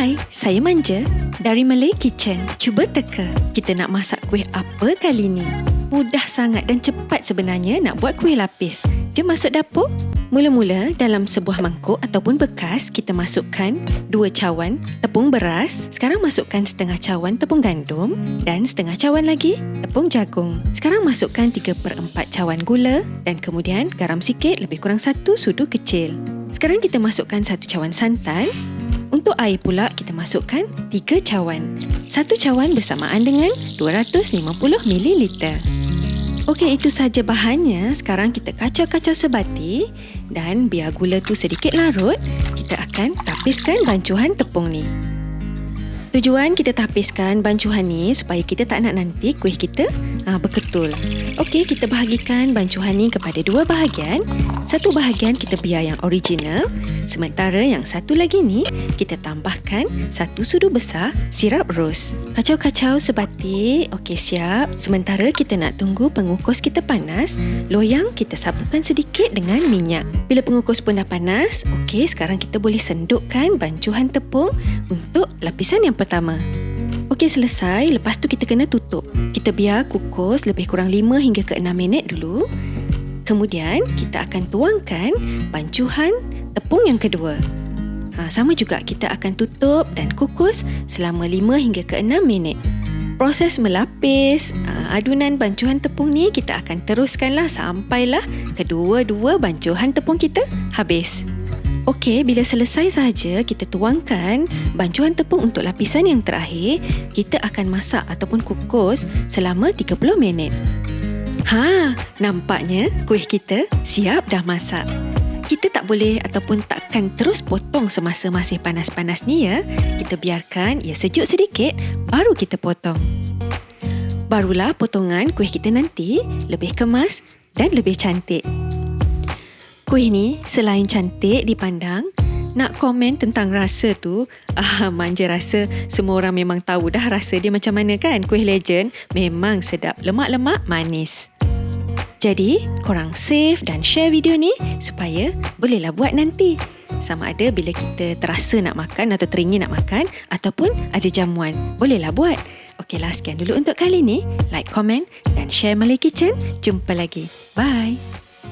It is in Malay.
Hai, saya Manja dari Malay Kitchen. Cuba teka, kita nak masak kuih apa kali ni? Mudah sangat dan cepat sebenarnya nak buat kuih lapis. Jom masuk dapur. Mula-mula dalam sebuah mangkuk ataupun bekas kita masukkan dua cawan tepung beras. Sekarang masukkan setengah cawan tepung gandum dan setengah cawan lagi tepung jagung. Sekarang masukkan 3 per 4 cawan gula dan kemudian garam sikit lebih kurang satu sudu kecil. Sekarang kita masukkan satu cawan santan untuk air pula kita masukkan 3 cawan. Satu cawan bersamaan dengan 250 ml. Okey, itu saja bahannya. Sekarang kita kacau-kacau sebati dan biar gula tu sedikit larut, kita akan tapiskan bancuhan tepung ni. Tujuan kita tapiskan bancuhan ni supaya kita tak nak nanti kuih kita ha, berketul. Okey, kita bahagikan bancuhan ni kepada dua bahagian. Satu bahagian kita biar yang original, sementara yang satu lagi ni kita tambahkan satu sudu besar sirap ros. Kacau-kacau sebati. Okey, siap. Sementara kita nak tunggu pengukus kita panas, loyang kita sapukan sedikit dengan minyak. Bila pengukus pun dah panas, okey, sekarang kita boleh sendukkan bancuhan tepung untuk lapisan yang pertama. Okey selesai, lepas tu kita kena tutup. Kita biar kukus lebih kurang 5 hingga ke 6 minit dulu. Kemudian kita akan tuangkan bancuhan tepung yang kedua. Ha, sama juga kita akan tutup dan kukus selama 5 hingga ke 6 minit. Proses melapis ha, adunan bancuhan tepung ni kita akan teruskanlah sampailah kedua-dua bancuhan tepung kita habis. Okey, bila selesai sahaja kita tuangkan bancuhan tepung untuk lapisan yang terakhir, kita akan masak ataupun kukus selama 30 minit. Ha, nampaknya kuih kita siap dah masak. Kita tak boleh ataupun takkan terus potong semasa masih panas-panas ni ya. Kita biarkan ia sejuk sedikit baru kita potong. Barulah potongan kuih kita nanti lebih kemas dan lebih cantik. Kuih ni selain cantik dipandang, nak komen tentang rasa tu, ah, manja rasa semua orang memang tahu dah rasa dia macam mana kan. Kuih legend memang sedap, lemak-lemak manis. Jadi, korang save dan share video ni supaya bolehlah buat nanti. Sama ada bila kita terasa nak makan atau teringin nak makan ataupun ada jamuan, bolehlah buat. Okeylah, sekian dulu untuk kali ni. Like, komen dan share Malay Kitchen. Jumpa lagi. Bye.